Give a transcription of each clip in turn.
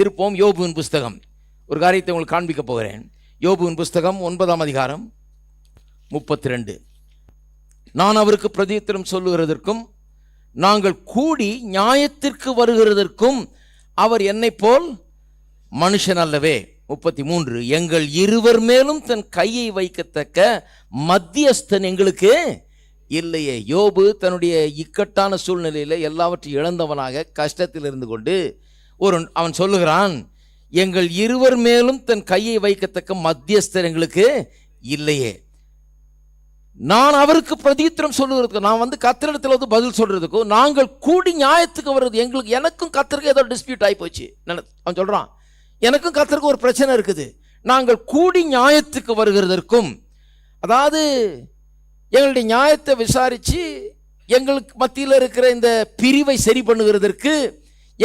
திருப்போம் யோபுவின் புஸ்தகம். ஒரு காரியத்தை உங்களுக்கு காண்பிக்க போகிறேன். யோபுவின் புஸ்தகம் ஒன்பதாம் அதிகாரம் முப்பத்தி ரெண்டு நான் அவருக்கு பிரதித்திரம் சொல்லுகிறதற்கும் நாங்கள் கூடி நியாயத்திற்கு வருகிறதற்கும் அவர் என்னைப் போல் மனுஷன் அல்லவே. முப்பத்தி மூன்று எங்கள் இருவர் மேலும் தன் கையை வைக்கத்தக்க மத்தியஸ்தன் எங்களுக்கு இல்லையே. யோபு தன்னுடைய இக்கட்டான சூழ்நிலையில் எல்லாவற்றையும் இழந்தவனாக கஷ்டத்தில் இருந்து கொண்டு ஒரு அவன் சொல்லுகிறான் எங்கள் இருவர் மேலும் தன் கையை வைக்கத்தக்க மத்தியஸ்தர் எங்களுக்கு இல்லையே. நான் அவருக்கு பிரதித்திரம் சொல்லுகிறதுக்கு நான் வந்து கத்திரிடத்தில் வந்து பதில் சொல்கிறதுக்கும் நாங்கள் கூடி நியாயத்துக்கு வர்றது எங்களுக்கு எனக்கும் கத்தருக்கு ஏதோ டிஸ்பியூட் ஆகி போச்சு. அவன் சொல்கிறான் எனக்கும் கத்தருக்கு ஒரு பிரச்சனை இருக்குது. நாங்கள் கூடி நியாயத்துக்கு வருகிறதற்கும் அதாவது எங்களுடைய நியாயத்தை விசாரித்து எங்களுக்கு மத்தியில் இருக்கிற இந்த பிரிவை சரி பண்ணுகிறதற்கு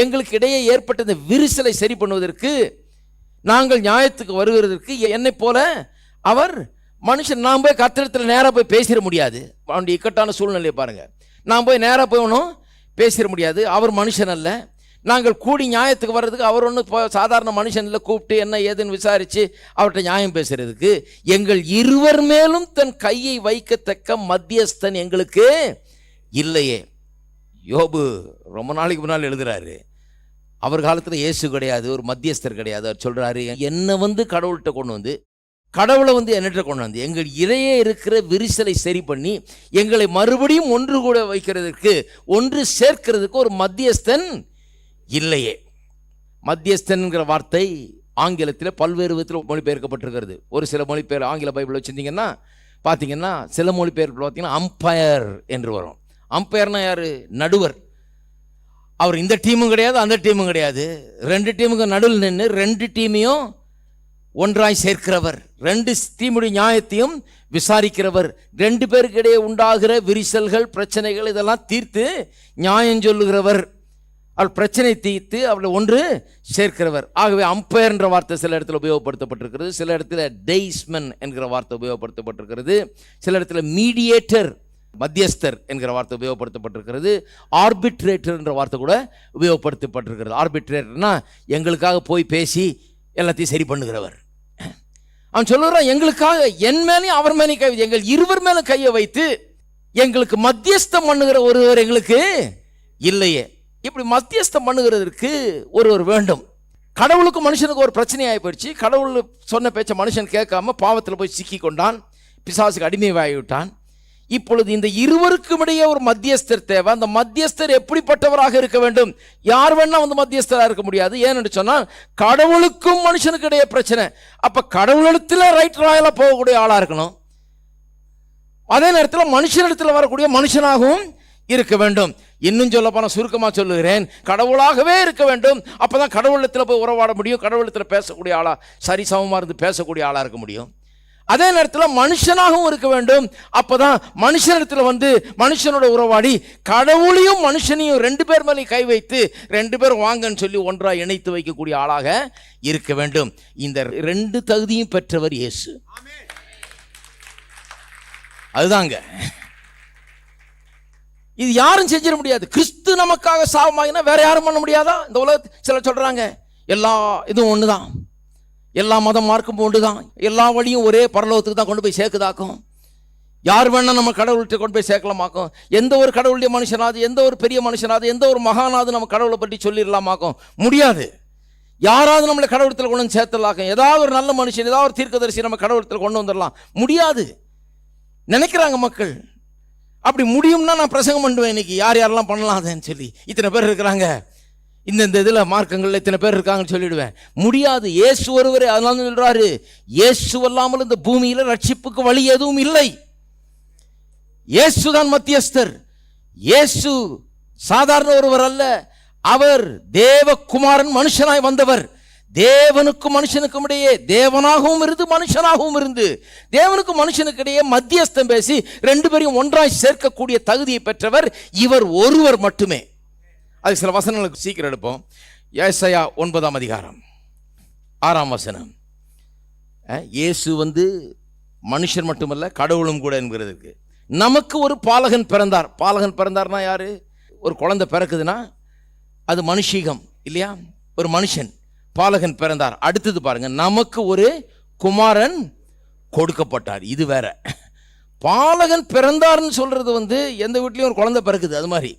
எங்களுக்கு இடையே ஏற்பட்ட இந்த விரிசலை சரி பண்ணுவதற்கு நாங்கள் நியாயத்துக்கு வருகிறதற்கு என்னை போல அவர் மனுஷன் நான் போய் கத்திரத்தில் நேராக போய் பேசிட முடியாது. அவனுடைய இக்கட்டான சூழ்நிலையை பாருங்கள் நான் போய் நேராக போய் ஒன்றும் பேசிட முடியாது. அவர் மனுஷன் அல்ல. நாங்கள் கூடி நியாயத்துக்கு வர்றதுக்கு அவர் ஒன்றும் சாதாரண மனுஷனில் கூப்பிட்டு என்ன ஏதுன்னு விசாரித்து அவர்கிட்ட நியாயம் பேசுகிறதுக்கு எங்கள் இருவர் மேலும் தன் கையை வைக்கத்தக்க மத்தியஸ்தன் எங்களுக்கு இல்லையே. யோபு ரொம்ப நாளைக்கு முன்னால் எழுதுறாரு. அவர் காலத்தில் இயேசு கிடையாது ஒரு மத்தியஸ்தர் கிடையாது. அவர் சொல்கிறாரு என்னை வந்து கடவுள்கிட்ட கொண்டு வந்து கடவுளை வந்து என்னட்ட கொண்டு வந்து எங்கள் இடையே இருக்கிற விரிசலை சரி பண்ணி எங்களை மறுபடியும் ஒன்று கூட வைக்கிறதுக்கு ஒன்று சேர்க்கிறதுக்கு ஒரு மத்தியஸ்தன் இல்லையே. மத்தியஸ்தன்கிற வார்த்தை ஆங்கிலத்தில் பல்வேறு விதத்தில் மொழிபெயர்க்கப்பட்டிருக்கிறது. ஒரு சில மொழிபெயர் ஆங்கில பைபிள் வச்சுருந்தீங்கன்னா பார்த்தீங்கன்னா சில மொழிபெயர்ப்பு பார்த்தீங்கன்னா அம்பயர் என்று வரும். அம்பயர்னா யார்? நடுவர். அவர் இந்த டீமும் கிடையாது அந்த டீமும் கிடையாது. ரெண்டு டீமுக்கு நடுவில் நின்று ரெண்டு டீமையும் ஒன்றாய் சேர்க்கிறவர். ரெண்டு டீமுடைய நியாயத்தையும் விசாரிக்கிறவர். ரெண்டு பேருக்கிடையே உண்டாகிற விரிசல்கள் பிரச்சனைகள் இதெல்லாம் தீர்த்து நியாயம் சொல்லுகிறவர். அவர் பிரச்சனை தீர்த்து அவளை ஒன்று சேர்க்கிறவர். ஆகவே அம்பையர்ன்ற வார்த்தை சில இடத்துல உபயோகப்படுத்தப்பட்டிருக்கிறது. சில இடத்துல டெய்ஸ்மன் என்கிற வார்த்தை உபயோகப்படுத்தப்பட்டிருக்கிறது. சில இடத்துல மீடியேட்டர் மத்தியஸ்தர் என்கிற வார்த்தை உபயோகப்படுத்தப்பட்டிருக்கிறது. ஆர்பிட்ரேட்டர் என்ற வார்த்தை கூட உபயோகப்படுத்தப்பட்டிருக்கிறது. ஆர்பிட்ரேட்டர்னா எங்களுக்காக போய் பேசி எல்லாத்தையும் சரி பண்ணுகிறவர். அவன் சொல்லுறான் எங்களுக்காக என் மேலேயும் அவர் மேலேயும் கை வைத்து, எங்கள் இருவர் மேலும் கையை வைத்து எங்களுக்கு மத்தியஸ்தம் பண்ணுகிற ஒருவர் எங்களுக்கு இல்லையே. இப்படி மத்தியஸ்தம் பண்ணுகிறதற்கு ஒருவர் வேண்டும். கடவுளுக்கு மனுஷனுக்கு ஒரு பிரச்சனையாகி போயிடுச்சு. கடவுள் சொன்ன பேச்ச மனுஷன் கேட்காம பாவத்தில் போய் சிக்கி கொண்டான். பிசாசுக்கு அடிமையாகிவிட்டான். இப்பொழுது இந்த இருவருக்கும் இடையே ஒரு மத்தியஸ்தர் தேவை. அந்த மத்தியஸ்தர் எப்படிப்பட்டவராக இருக்க வேண்டும்? யார் வேணா வந்து மத்தியஸ்தராக இருக்க முடியாது. ஏன்னு சொன்னால் கடவுளுக்கும் மனுஷனுக்கு இடையே பிரச்சனை. அப்ப கடவுளிடத்துல ரைட் ராயலா போகக்கூடிய ஆளா இருக்கணும். அதே நேரத்தில் மனுஷனிடத்தில் வரக்கூடிய மனுஷனாகவும் இருக்க வேண்டும். இன்னும் சொல்ல போன சுருக்கமாக சொல்லுகிறேன். கடவுளாகவே இருக்க வேண்டும். அப்பதான் கடவுளத்தில் போய் உறவாட முடியும். கடவுளத்தில் பேசக்கூடிய ஆளாக சரிசமமாக இருந்து பேசக்கூடிய ஆளாக இருக்க முடியும். அதே நேரத்தில் மனுஷனாகவும் இருக்க வேண்டும். அப்பதான் மனுஷனிடத்தில் வந்து மனுஷனோட உறவாடி கடவுளையும் மனுஷனையும் ரெண்டு பேர் மேலே கை வைத்து ரெண்டு பேர் வாங்கன்னு சொல்லி ஒன்றாக இணைத்து வைக்கக்கூடிய ஆளாக இருக்க வேண்டும். இந்த ரெண்டு தகுதியும் பெற்றவர் இயேசு. அதுதாங்க. இது யாரும் செஞ்சிட முடியாது. கிறிஸ்து நமக்காக சாபமாகினா வேற யாரும் பண்ண முடியாதா? இந்த உலகத்து சிலர் சொல்றாங்க. எல்லா இதுவும் ஒன்று தான் எல்லா மதம் மார்க்கும் ஒன்றுதான் எல்லா வழியும் ஒரே பரலோகத்துக்கு தான் கொண்டு போய் சேர்க்குதாக்கும். யார் வேணால் நம்ம கடவுள்கிட்ட கொண்டு போய் சேர்க்கலாமாக்கும். எந்த ஒரு கடவுளுடைய மனுஷனாவது எந்த ஒரு பெரிய மனுஷனாவது எந்த ஒரு மகானாவது நம்ம கடவுளை பற்றி சொல்லிடலாமாக்கும். முடியாது. யாராவது நம்மளை கடவுளத்தில் கொண்டு வந்து சேர்த்துடலாக்கும். ஏதாவது ஒரு நல்ல மனுஷன் ஏதாவது ஒரு தீர்க்கதரிசி நம்ம கடவுளத்தில் கொண்டு வந்துடலாம். முடியாது. நினைக்கிறாங்க மக்கள். அப்படி முடியும்னா நான் பிரசங்கம் பண்ணுவேன் இன்னைக்கு. யார் யாரெல்லாம் பண்ணலாம் அதுன்னு சொல்லி. இத்தனை பேர் இருக்கிறாங்க. இந்த இந்த இதில் மார்க்கங்களில் இத்தனை பேர் இருக்காங்கன்னு சொல்லிடுவேன். முடியாது. இயேசு ஒருவரே அதனால சொல்கிறாரு இயேசு அல்லாமல் இந்த பூமியில் ரட்சிப்புக்கு வழி எதுவும் இல்லை. இயேசு தான் மத்தியஸ்தர். இயேசு சாதாரண ஒருவர் அல்ல. அவர் தேவகுமாரன் மனுஷனாய் வந்தவர். தேவனுக்கும் மனுஷனுக்கும் இடையே தேவனாகவும் இருந்து மனுஷனாகவும் இருந்து தேவனுக்கும் மனுஷனுக்கு இடையே மத்தியஸ்தம் பேசி ரெண்டு பேரையும் ஒன்றாய் சேர்க்கக்கூடிய தகுதியை பெற்றவர் இவர் ஒருவர் மட்டுமே. அது சில வசனங்களுக்கு சீக்கிரம் எடுப்போம். ஏசையா ஒன்பதாம் அதிகாரம். ஆறாம் வசனம். இயேசு வந்து மனுஷன் மட்டுமல்ல கடவுளும் கூட என்கிறதுக்கு நமக்கு ஒரு பாலகன் பிறந்தார். பாலகன் பிறந்தார்னா யார்? ஒரு குழந்தை பிறக்குதுன்னா அது மனுஷீகம் இல்லையா? ஒரு மனுஷன் பாலகன் பிறந்தார். அடுத்தது பாருங்கள் நமக்கு ஒரு குமாரன் கொடுக்கப்பட்டார். இது வேற. பாலகன் பிறந்தார்னு சொல்கிறது வந்து எந்த வீட்லேயும் ஒரு குழந்தை பிறக்குது அது மாதிரி.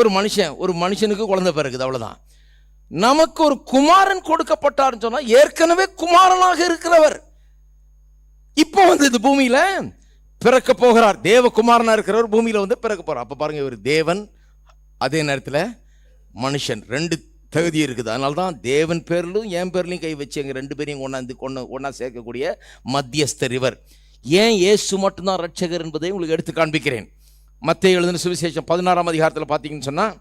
ஒரு மனுஷன் ஒரு மனுஷனுக்கு குழந்தை பிறகுது அவ்வளோதான் நமக்கு ஒரு குமாரன் கொடுக்கப்பட்டார்னு சொன்னால் ஏற்கனவே குமாரனாக இருக்கிறவர். இப்போ வந்து இந்த பூமியில் பிறக்க போகிறார். தேவகுமாரனாக இருக்கிறவர் பூமியில் வந்து பிறக்க போகிறார் அப்போ பாருங்கள் இவர் தேவன் அதே நேரத்தில் மனுஷன். ரெண்டு தகுதி இருக்குது. அதனால தான் தேவன் பேர்லும் என் பேர்லையும் கை வச்சு எங்கள் ரெண்டு பேரையும் கொண்டாந்து கொண்டு ஒன்றா சேர்க்கக்கூடிய மத்தியஸ்தர் இவர். ஏன் இயேசு மட்டும்தான் ரட்சகர் என்பதை உங்களுக்கு எடுத்து காண்பிக்கிறேன். மத்திய எழுதின சுவிசேஷம் பதினாறாம் அதிகாரத்தில் பார்த்தீங்கன்னு சொன்னால்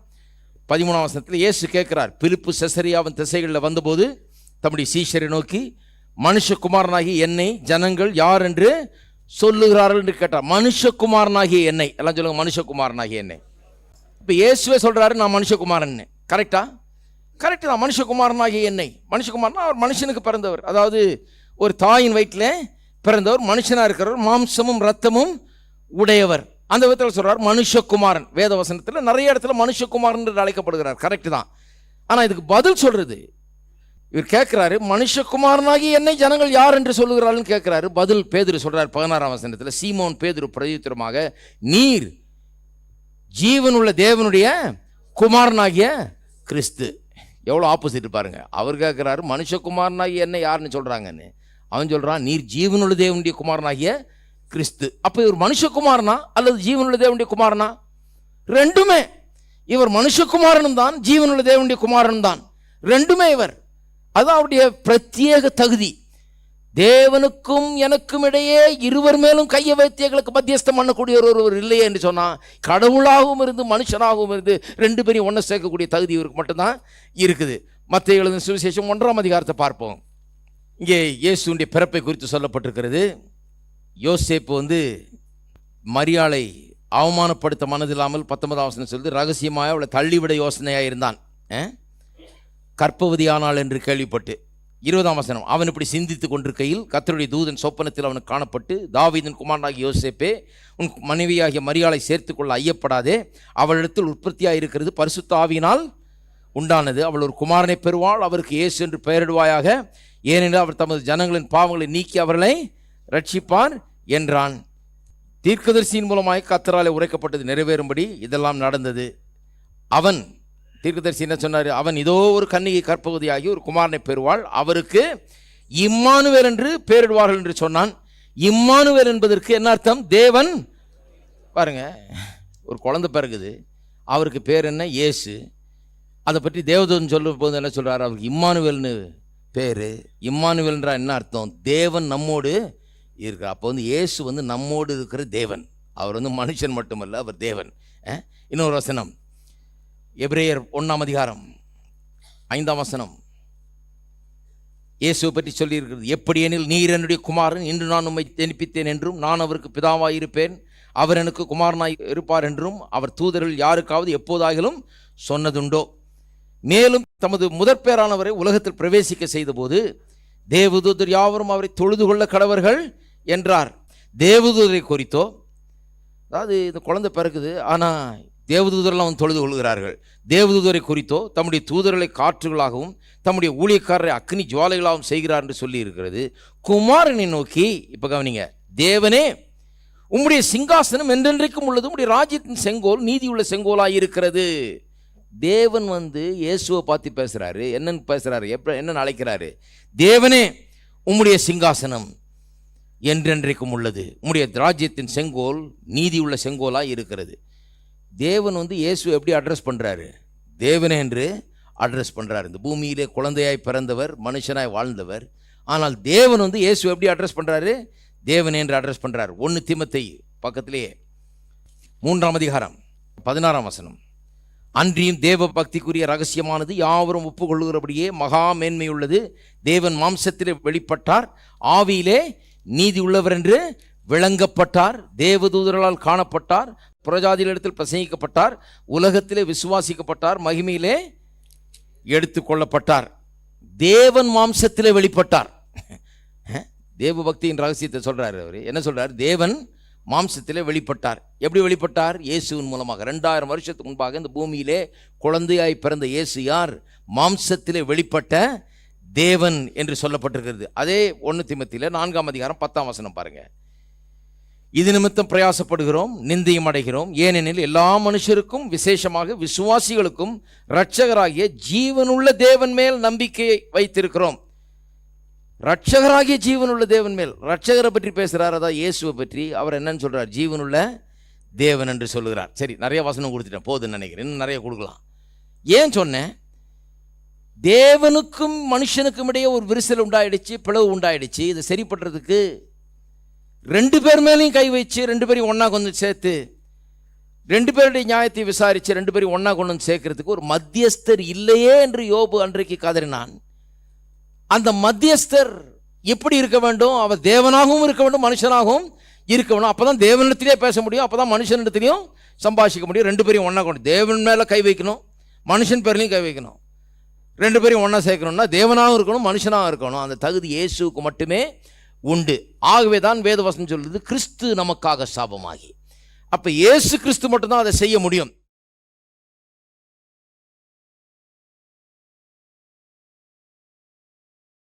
பதிமூணாம் வசனத்தில் இயேசு கேட்குறார் பிலிப்பு செசரியாவின் திசைகளில் வந்தபோது தம்முடைய சீஷரை நோக்கி மனுஷகுமாரனாகி என்னை ஜனங்கள் யார் என்று சொல்லுகிறார்கள் என்று கேட்டார். மனுஷகுமாரனாகிய என்னை. எல்லாம் சொல்லுங்கள் மனுஷகுமாரனாகிய என்னை. இப்போ இயேசுவே சொல்கிறாரு நான் மனுஷகுமாரன். கரெக்டா கரெக்டு தான் மனுஷகுமாரனாகிய என்னை. மனுஷகுமாரனா அவர் மனுஷனுக்கு பிறந்தவர். அதாவது ஒரு தாயின் வயிற்றில் பிறந்தவர் மனுஷனாக இருக்கிறவர் மாம்சமும் ரத்தமும் உடையவர். அந்த விதத்தில் சொல்கிறார் மனுஷகுமாரன். வேத வசனத்தில் நிறைய இடத்துல மனுஷகுமாரன் என்று அழைக்கப்படுகிறார். கரெக்ட் தான். ஆனால் இதுக்கு பதில் சொல்கிறது இவர் கேட்குறாரு மனுஷகுமாரனாகி என்னை ஜனங்கள் யார் என்று சொல்லுகிறாள்னு கேட்குறாரு. பதில் பேதுரு சொல்கிறார் பதினாறாம் வசனத்தில். சீமோன் பேதுரு பிரதித்திரமாக நீர் ஜீவனுள்ள தேவனுடைய குமாரனாகிய கிறிஸ்து. எவ்வளோ ஆப்போசிட் பாருங்க. அவர் கேட்குறாரு மனுஷகுமாரனாகி என்ன யாருன்னு சொல்கிறாங்கன்னு அவன் சொல்கிறான் நீர் ஜீவனுள்ள தேவனுடைய குமாரனாகிய கிறிஸ்து. அப்போ இவர் மனுஷகுமாரனா? அல்லது ஜீவனுள்ள தேவனுடைய குமாரனா? ரெண்டுமே இவர் மனுஷகுமாரனும் தான் ஜீவனுள்ள தேவனுடைய குமாரனும் தான். ரெண்டுமே இவர். அது அவருடைய பிரத்யேக தகுதி. தேவனுக்கும் எனக்கும் இடையே இருவர் மேலும் கையை வைத்து எங்களுக்கு மத்தியஸ்தம் பண்ணக்கூடிய ஒருவர் இல்லையே என்று சொன்னால் கடவுளாகவும் இருந்து மனுஷனாகவும் இருந்து ரெண்டு பேரையும் ஒன்று சேர்க்கக்கூடிய தகுதி இவருக்கு மட்டும்தான் இருக்குது. மற்ற எழுதின சுவிசேஷம் ஒன்றாம் அதிகாரத்தை பார்ப்போம். இங்கே இயேசுடைய பிறப்பை குறித்து சொல்லப்பட்டிருக்கிறது. யோசேப்பு வந்து மரியாளை அவமானப்படுத்த மனதில்லாமல் பத்தொன்பதாம் வசனம் சொல்லுது ரகசியமாக அவளை தள்ளிவிட யோசனையாக இருந்தான். கற்பவதியானாள் என்று கேள்விப்பட்டு இருபதாம் வசனம் அவன் இப்படி சிந்தித்துக் கொண்டிருக்கையில் கத்தருடைய தூதன் சொப்பனத்தில் அவனுக்கு காணப்பட்டு தாவீதன் குமாரனாகிய யோசேப்பே உன் மனைவியாகிய மரியாளை சேர்த்துக்கொள்ள ஐயப்படாதே அவளிடத்தில் உற்பத்தியாக இருக்கிறது பரிசுத்த ஆவியினால் உண்டானது. அவள் ஒரு குமாரனை பெறுவாள் அவருக்கு இயேசு என்று பெயரிடுவாயாக ஏனென்றால் அவர் தமது ஜனங்களின் பாவங்களை நீக்கி அவர்களை ரட்சிப்பார் என்றான். தீர்க்கதரிசியின் மூலமாய் கத்தராலே உரைக்கப்பட்டது நிறைவேறும்படி இதெல்லாம் நடந்தது. அவன் தீர்க்கதரிசி என்ன சொன்னார்? அவன் இதோ ஒரு கன்னிகை கற்பகுதியாகி ஒரு குமாரனை பெறுவாள். அவருக்கு இம்மானுவேல் என்று பெயரிடுவார்கள் என்று சொன்னான். இம்மானுவேல் என்பதற்கு என்ன அர்த்தம்? தேவன். பாருங்க ஒரு குழந்தை பிறகுது. அவருக்கு பேர் என்ன? இயேசு. அதை பற்றி தேவதூதன் சொல்லும் போது என்ன சொல்கிறார் அவருக்கு இம்மானுவேல்னு பேர். இம்மானுவேல்ன்றா என்ன அர்த்தம்? தேவன் நம்மோடு இருக்கிறார் அப்போ வந்து இயேசு வந்து நம்மோடு இருக்கிற தேவன். அவர் வந்து மனுஷன் மட்டுமல்ல அவர் தேவன். இன்னொரு வசனம். எப்ரேயர் ஒன்றாம் அதிகாரம் ஐந்தாம் வசனம். இயேசுவை பற்றி சொல்லியிருக்கிறது எப்படி எனில் நீர் என்னுடைய குமாரன் இன்று நான் உண்மை ஜெனிப்பித்தேன் என்றும் நான் அவருக்கு பிதாவாயிருப்பேன். அவர் எனக்கு குமாரனாய் இருப்பார் என்றும் அவர் தூதர்கள் யாருக்காவது எப்போதாகிலும் சொன்னதுண்டோ? மேலும் தமது முதற்பேரானவரை உலகத்தில் பிரவேசிக்க செய்தபோது தேவதூதர் யாவரும் அவரை தொழுது கொள்ள கடவர்கள் என்றார். தேவதூதரை குறித்தோ அதாவது இந்த குழந்தை பிறக்குது ஆனால் தேவதூதரெல்லாம் வந்து தொழுது கொள்கிறார்கள். தேவதூதரை குறித்தோ தம்முடைய தூதர்களை காற்றுகளாகவும் தம்முடைய ஊழியக்காரரை அக்னி ஜுவாலைகளாகவும் செய்கிறார் என்று சொல்லி இருக்கிறது குமாரனை நோக்கி இப்போ கவனிங்க தேவனே உம்முடைய சிங்காசனம் என்றென்றைக்கும் உள்ளது உம்முடைய ராஜ்யத்தின் செங்கோல் நீதியுள்ள செங்கோலாக இருக்கிறது. தேவன் வந்து இயேசுவை பார்த்து பேசுகிறாரு என்னன்னு பேசுகிறாரு எப்போ என்னன்னு அழைக்கிறாரு. தேவனே உம்முடைய சிங்காசனம் என்றென்றைக்கும் உள்ளது. உம்முடைய ராஜ்யத்தின் செங்கோல் நீதியுள்ள செங்கோலாக இருக்கிறது. தேவன் வந்து இயேசு எப்படி அட்ரஸ் பண்ணுறாரு தேவனே என்று அட்ரஸ் பண்ணுறாரு இந்த பூமியிலே குழந்தையாய் பிறந்தவர் மனுஷனாய் வாழ்ந்தவர். ஆனால் தேவன் வந்து இயேசு எப்படி அட்ரஸ் பண்ணுறாரு தேவனே என்று அட்ரஸ் பண்ணுறார் ஒன்று திமத்தை பக்கத்திலேயே மூன்றாம் அதிகாரம் பதினாறாம் வசனம். அன்றியும் தேவ பக்திக்குரிய ரகசியமானது யாவரும் ஒப்புக்கொள்ளுகிறபடியே மகா மேன்மையுள்ளது. தேவன் மாம்சத்திலே வெளிப்பட்டார். ஆவியிலே நீதி உள்ளவர் என்று விளங்கப்பட்டார் தேவதூதர்களால் காணப்பட்டார் புரஜாதிகளிடத்தில் பிரசங்கிக்கப்பட்டார் உலகத்திலே விசுவாசிக்கப்பட்டார் மகிமையிலே எடுத்துக்கொள்ளப்பட்டார். தேவன் மாம்சத்திலே வெளிப்பட்டார். தேவ பக்தியின் ரகசியத்தை சொல்கிறார் அவர். என்ன சொல்கிறார் தேவன் மாம்சத்திலே வெளிப்பட்டார். எப்படி வெளிப்பட்டார்? இயேசுவின் மூலமாக. ரெண்டாயிரம் வருஷத்துக்கு முன்பாக இந்த பூமியிலே குழந்தையாய் பிறந்த இயேசு யார்? மாம்சத்திலே வெளிப்பட்ட தேவன் என்று சொல்லப்பட்டிருக்கிறது. அதே ஒன்று திமத்தியில் நான்காம் அதிகாரம் பத்தாம் வசனம் பாருங்கள் இது நிமித்தம் பிரயாசப்படுகிறோம் நிந்தையும் அடைகிறோம். ஏனெனில் எல்லா மனுஷருக்கும் விசேஷமாக விசுவாசிகளுக்கும் இரட்சகராகிய ஜீவனுள்ள தேவன் மேல் நம்பிக்கையை வைத்திருக்கிறோம். ரட்சகராகிய ஜீவனுள்ள தேவன் மேல். ரட்சகரை பற்றி பேசுகிறார் அதான் இயேசுவை பற்றி. அவர் என்னன்னு சொல்கிறார் ஜீவனுள்ள தேவன் என்று சொல்லுகிறார். சரி நிறைய வசனம் கொடுத்துட்டேன். போதுன்னு நினைக்கிறேன். இன்னும் நிறைய கொடுக்கலாம். ஏன் சொன்னேன்? தேவனுக்கும் மனுஷனுக்கும் இடையே ஒரு விரிசல் உண்டாயிடுச்சு பிளவு உண்டாயிடுச்சு. இதை சரி பண்ணுறதுக்கு ரெண்டு பேர் மேலேயும் கை வச்சு ரெண்டு பேரையும் ஒன்றா கொண்டு வந்து சேர்த்து ரெண்டு பேருடைய நியாயத்தை விசாரித்து ரெண்டு பேரையும் ஒன்றா கொண்டு வந்து சேர்க்கறதுக்கு ஒரு மத்தியஸ்தர் இல்லையே என்று யோபு அன்றைக்கு கதறினான். அந்த மத்தியஸ்தர் எப்படி இருக்க வேண்டும்? அவர் தேவனாகவும் இருக்க வேண்டும் மனுஷனாகவும் இருக்க வேணும் அப்போ தான் தேவனிடத்திலே பேச முடியும் அப்போ தான் மனுஷனிடத்துலையும் சம்பாஷிக்க முடியும். ரெண்டு பேரையும் ஒன்றா கொண்டு தேவன் மேலே கை வைக்கணும் மனுஷன் பேர்லையும் கை வைக்கணும். ரெண்டு பேரையும் ஒன்றா சேர்க்கணும்னா தேவனாகவும் இருக்கணும் மனுஷனாகவும் இருக்கணும். அந்த தகுதி இயேசுக்கு மட்டுமே உண்டு. ஆகவே தான் வேதவசனம் சொல்லுது கிறிஸ்து நமக்காக சாபமாகி. அப்போ இயேசு கிறிஸ்து மட்டும்தான் அதை செய்ய முடியும்.